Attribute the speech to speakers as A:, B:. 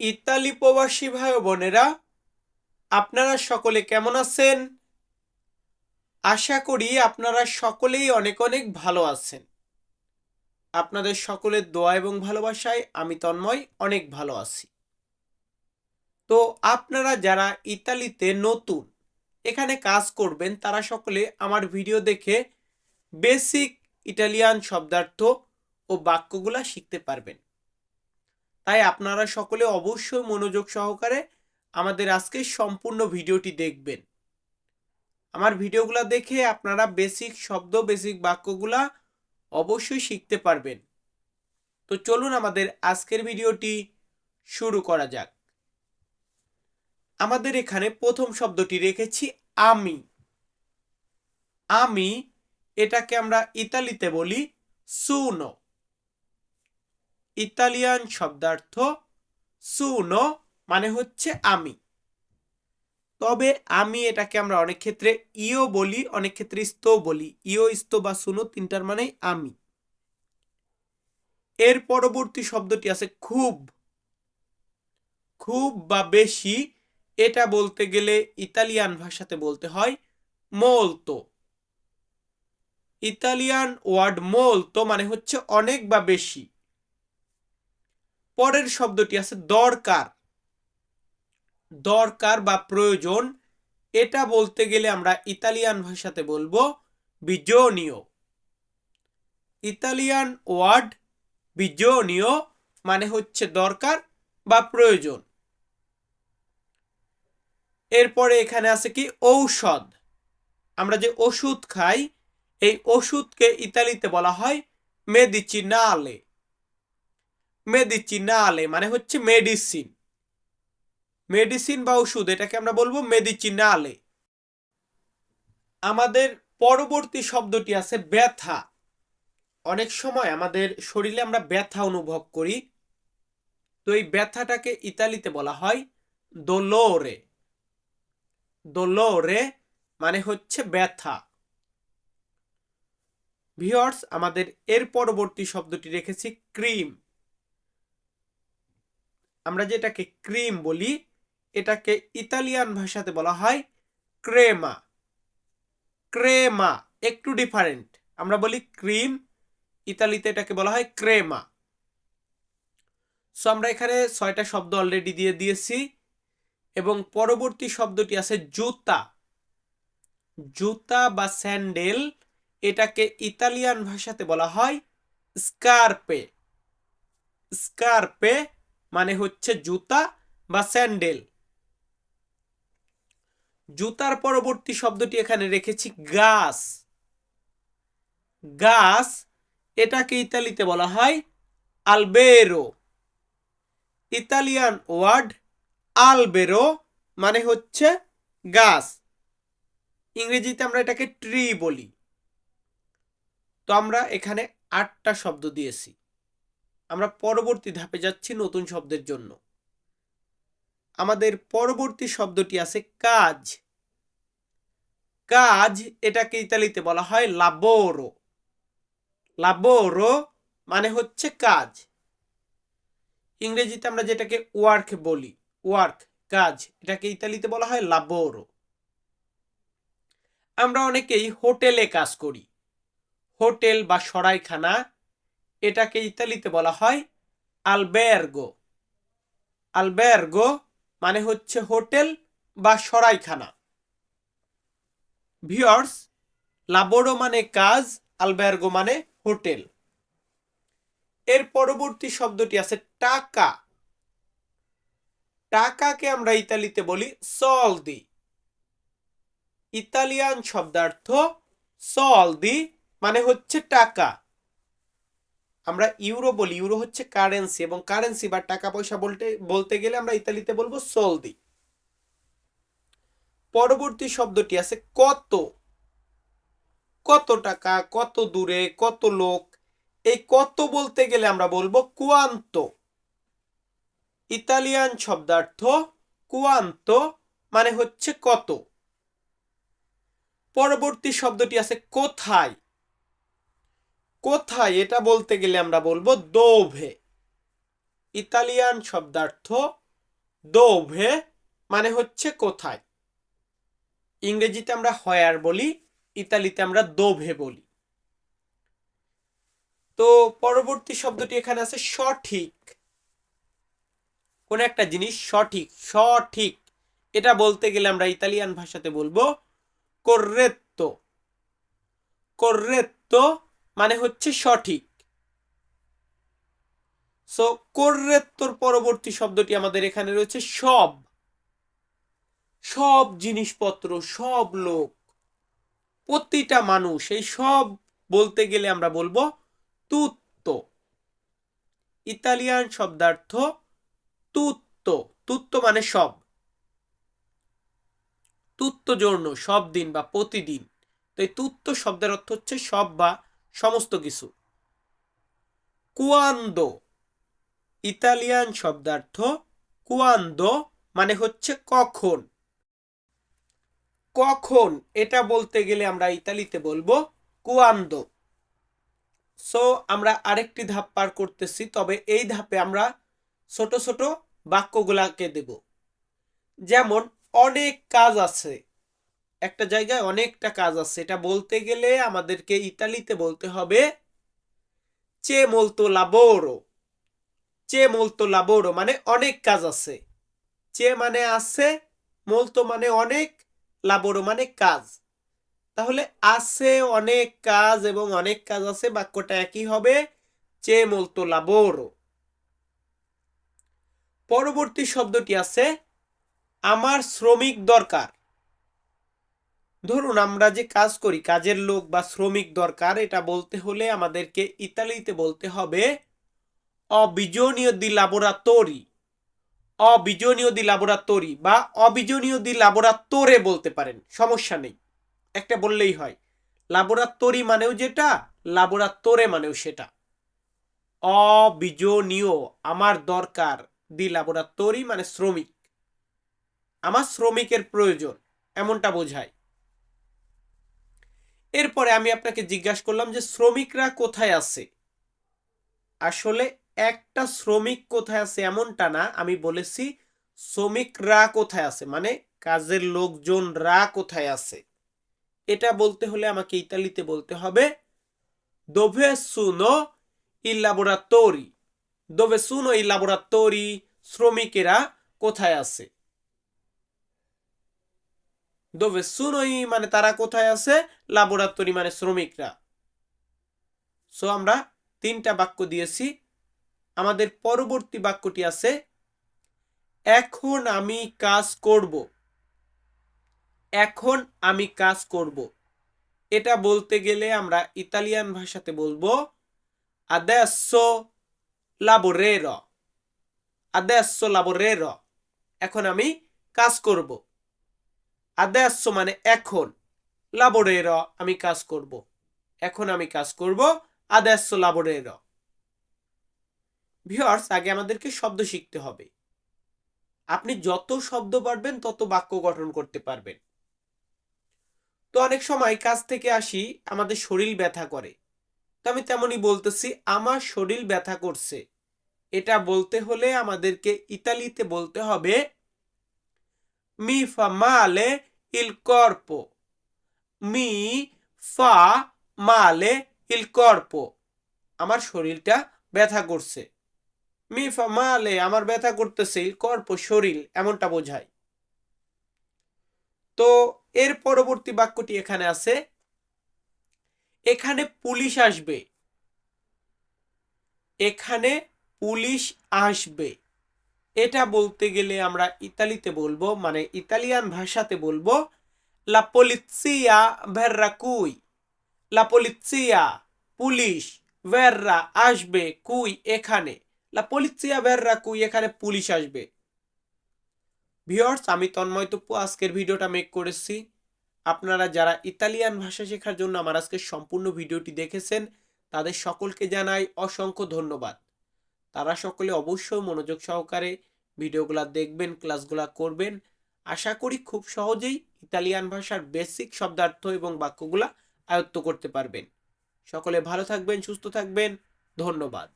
A: Italy প্রবাসী ভাই বোনেরা, আপনারা সকলে কেমন আছেন? আশা করি আপনারা সকলেই অনেক অনেক ভালো আছেন। আপনাদের সকলের দোয়া এবং ভালোবাসায় আমি তন্ময় অনেক ভালো আছি। তো আপনারা যারা ইতালিতে নতুন, এখানে কাজ করবেন, তারা সকলে আমার ভিডিও দেখে বেসিক ইটালিয়ান শব্দার্থ ও বাক্যগুলা শিখতে পারবেন। তাই আপনারা সকলে অবশ্যই মনোযোগ সহকারে আমাদের আজকের সম্পূর্ণ ভিডিওটি দেখবেন। আমার ভিডিওগুলো দেখে আপনারা বেসিক শব্দ বেসিক বাক্যগুলা অবশ্যই শিখতে পারবেন। তো চলুন আমাদের আজকের ভিডিওটি শুরু করা যাক। আমাদের এখানে প্রথম শব্দটি রেখেছি, আমি। আমি এটাকে আমরা ইতালিতে বলি সুনো ইতালিয়ান শব্দার্থ সুনো মানে হচ্ছে আমি তবে আমি এটাকে আমরা অনেক ক্ষেত্রে ইও বলি, অনেক ক্ষেত্রে স্তো বলি। ইও স্তো বা সুনো তিনটার মানে আমি এর পরবর্তী শব্দটি আছে খুব খুব বা বেশি, এটা বলতে গেলে ইতালিয়ান ভাষাতে বলতে হয় মোলতো ইতালিয়ান ওয়ার্ড মোলতো মানে হচ্ছে অনেক বা বেশি। পরের শব্দটি আছে দরকার। দরকার বা প্রয়োজন, এটা বলতে গেলে আমরা ইতালিয়ান ভাষাতে বলব বিজনীয়। ইতালিয়ান ওয়ার্ড বিজনীয় মানে হচ্ছে দরকার বা প্রয়োজন। এরপরে এখানে আছে কি ঔষধ। আমরা যে ওষুধ খাই, এই ওষুধকে ইতালিতে বলা হয় মেডিচিনালে। মেডিচিনালে মানে হচ্ছে মেডিসিন। মেডিসিন বা ওষুধ, এটাকে আমরা বলব মেডিচিনালে। আমাদের পরবর্তী শব্দটি আছে ব্যথা। অনেক সময় আমাদের শরীরে আমরা ব্যথা অনুভব করি। তো এই ব্যথাটাকে ইতালিতে বলা হয় দোলোরে দোলোরে মানে হচ্ছে ব্যথা। ভিওর্স আমাদের এর পরবর্তী শব্দটি রেখেছি ক্রিম। আমরা যেটাকে ক্রিম বলি, এটাকে ইতালিয়ান ভাষাতে বলা হয় ক্রেমা। ক্রেমা, একটু ডিফারেন্ট আমরা বলি ক্রিম, ইতালিতে এটাকে বলা হয় ক্রেমা। সো আমরা এখানে ছয়টা শব্দ অলরেডি দিয়ে দিয়েছি, এবং পরবর্তী শব্দটি আছে জুতা। জুতা বা স্যান্ডেল, এটাকে ইতালিয়ান ভাষাতে বলা হয় স্কার্পে। স্কার্পে মানে হচ্ছে জুতা বা স্যান্ডেল। জুতার পরবর্তী শব্দটি এখানে রেখেছি গাছ। গাছ এটাকে ইতালিতে বলা হয় আলবেরো। ইতালিয়ান ওয়ার্ড আলবেরো মানে হচ্ছে গাছ। ইংরেজিতে আমরা এটাকে ট্রি বলি। তো আমরা এখানে আটটা শব্দ দিয়েছি। আমরা পরবর্তী ধাপে যাচ্ছি নতুন শব্দের জন্য। আমাদের পরবর্তী শব্দটি আছে কাজ। কাজ এটাকে ইতালিতে বলা হয় লাবোরো লাবোরো মানে হচ্ছে কাজ। ইংরেজিতে আমরা যেটাকে ওয়ার্ক বলি ওয়ার্ক কাজ, এটাকে ইতালিতে বলা হয় লাবোরো আমরা অনেকেই হোটেলে কাজ করি। হোটেল বা সরাইখানা এটাকে ইতালিতে বলা হয় আলবেরগো আলবেরগো মানে হচ্ছে হোটেল বা সরাইখানা। ভিওর্স লাবোরো মানে কাজ আলবেরগো মানে হোটেল। এর পরবর্তী শব্দটি আছে টাকা। টাকাকে আমরা ইতালিতে বলি সলদি ইতালিয়ান শব্দার্থ সলদি মানে হচ্ছে টাকা। আমরা ইউরো বলি, ইউরো হচ্ছে কারেন্সি এবং কারেন্সি বা টাকা পয়সা বলতে বলতে গেলে আমরা ইতালিতে বলব সলদি পরবর্তী শব্দটি আছে কত? কত টাকা, কত দূরে, কত লোক? এই কত বলতে গেলে আমরা বলব কুয়ান্ত ইতালিয়ান শব্দার্থ কুয়ান্ত মানে হচ্ছে কত। পরবর্তী শব্দটি আছে কোথায়? কোথায় এটা বলতে গেলে আমরা বলব দোভে। ইতালিয়ান শব্দার্থ দোভে মানে হচ্ছে কোথায়। ইংরেজিতে আমরা হয়ার বলি, ইতালিতে আমরা দোভে বলি। তো পরবর্তী শব্দটি এখানে আছে সঠিক। কোন একটা জিনিস সঠিক সঠিক। এটা বলতে গেলে আমরা ইতালিয়ান ভাষাতে বলব corretto corretto মানে হচ্ছে সঠিক। সো correttoর পরবর্তী শব্দটি আমাদের এখানে রয়েছে সব। সব জিনিসপত্র, সব লোক, প্রতিটা মানুষ, এই সব বলতে গেলে আমরা বলব তুত্তো। ইতালিয়ান শব্দার্থ তুত্তো। তুত্তো মানে সব। তুত্ত জন্য সব দিন বা প্রতিদিন। তো এই তুত্ত শব্দের অর্থ হচ্ছে সব বা সমস্ত কিছু। কুয়ান্দো, ইতালিয়ান শব্দার্থ, কুয়ান্দো মানে হচ্ছে কখন। কখন, এটা বলতে গেলে আমরা ইতালিতে বলব কুয়ান্দো। সো আমরা আরেকটি ধাপ পার করতেছি, তবে এই ধাপে আমরা ছোট ছোট বাক্যগুলাকে দেব। যেমন, অনেক কাজ আছে। একটা জায়গায় অনেকটা কাজ আছে। এটা বলতে গেলে আমাদেরকে ইতালিতে বলতে হবে, চে মোলতো লাবোরো চে মোলতো লাবোরো মানে অনেক কাজ আছে। চে মানে আছে মোলতো মানে অনেক লাবোরো মানে কাজ। তাহলে আছে অনেক কাজ এবং অনেক কাজ আছে, বাক্যটা একই হবে, চে মোলতো লাবোরো পরবর্তী শব্দটি আছে, আমার শ্রমিক দরকার। ধরুন আমরা যে কাজ করি, কাজের লোক বা শ্রমিক দরকার, এটা বলতে হলে আমাদেরকে ইতালিতে বলতে হবে অবিজনীয় দি লাবোরাতরি অবিজনীয় দি লাবোরাতরি বা অবিজনীয় দি লাবোরাতোরে বলতে পারেন, সমস্যা নেই। একটা বললেই হয়। লাবোরাতরি মানেও যেটা লাবোরাতোরে মানেও সেটা। অবিজনীয়, আমার দরকার, দি লাবোরাতরি মানে শ্রমিক। আমার শ্রমিকের প্রয়োজন, এমনটা বোঝায়। এরপরে আমি আপনাকে জিজ্ঞাসা করলাম যে শ্রমিকরা কোথায় আছে? আসলে একটা শ্রমিক কোথায় আছে এমনটা না, আমি বলেছি শ্রমিকরা কোথায় আছে মানে কাজের লোকজনরা কোথায় আছে। এটা বলতে হলে আমাকে ইতালিতে বলতে হবে দোভে সুনো dove sono i lavoratori শ্রমিকেরা কোথায় আছে? দোভে সুনোই মানে তারা কোথায় আছে? লাবোরাতরি মানে শ্রমিকরা। সো আমরা তিনটা বাক্য দিয়েছি। আমাদের পরবর্তী বাক্যটি আছে, এখন আমি কাজ করব। এখন আমি কাজ করব। এটা বলতে গেলে আমরা ইতালিয়ান ভাষাতে বলব, adesso lavorerò adesso lavorerò এখন আমি কাজ করব। Adesso মানে এখন lavorerò আমি কাজ করব। এখন আমি কাজ করব adesso lavorerò ভিউয়ার্স আগে আমাদেরকে শব্দ শিখতে হবে। আপনি যত শব্দ পারবেন, তত বাক্য গঠন করতে পারবেন। তো অনেক সময় কাজ থেকে আসি, আমাদের শরীর ব্যথা করে। তো আমি তেমনই বলতেছি, আমার শরীর ব্যথা করছে। এটা বলতে হলে আমাদেরকে ইতালিতে বলতে হবে মি ফা মালে ইল কর্পো মি ফা মালে ইল কর্পো আমার শরীরটা ব্যথা করছে। মি, ফা, মালে, আমার ব্যথা করতেছে ইল কর্পো শরীর, এমনটা বোঝায়। তো এর পরবর্তী বাক্যটি এখানে আছে। এখানে পুলিশ আসবে। এখানে পুলিশ আসবে। এটা বলতে গেলে আমরা ইতালিতে বলব মানে ইতালিয়ান ভাষাতে বলব লা polizia verrà qui লা polizia, পুলিশ ভেররা আসবে কুই এখানে? লা polizia verrà qui এখানে পুলিশ আসবে। ভিউয়ার্স আমি তন্ময় তপ্পু আজকের ভিডিওটা মেক করেছি। আপনারা যারা ইতালিয়ান ভাষা শেখার জন্য আমার আজকে সম্পূর্ণ ভিডিওটি দেখেছেন, তাদের সকলকে জানাই অসংখ্য ধন্যবাদ। তারা সকলে অবশ্যই মনোযোগ সহকারে ভিডিওগুলা দেখবেন, ক্লাসগুলা করবেন। আশা করি খুব সহজেই ইতালিয়ান ভাষার বেসিক শব্দার্থ এবং বাক্যগুলা আয়ত্ত করতে পারবেন। সকলে ভালো থাকবেন, সুস্থ থাকবেন। ধন্যবাদ।